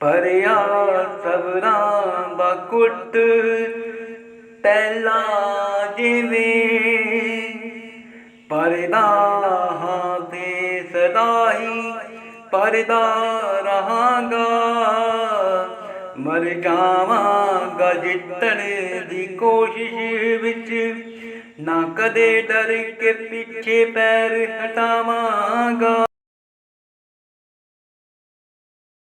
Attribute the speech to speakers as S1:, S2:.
S1: ਭਰਿਆ ਸਬਰਾਂ ਦਾ ਕੁੱਟ। ਪਹਿਲਾ ਜਿਵੇਂ ਪਰਦਾ ਤੇ ਸਦਾ ਹੀ ਪਰਦਾ ਰਹਾਂਗਾ। ਮਰ ਜਾਵਾਂਗਾ ਜਿੱਤਣ ਦੀ ਕੋਸ਼ਿਸ਼ ਵਿੱਚ। ਨਾ ਕਦੇ ਡਰ ਕੇ ਪਿੱਛੇ ਪੈਰ ਹਟਾਵਾਂਗਾ।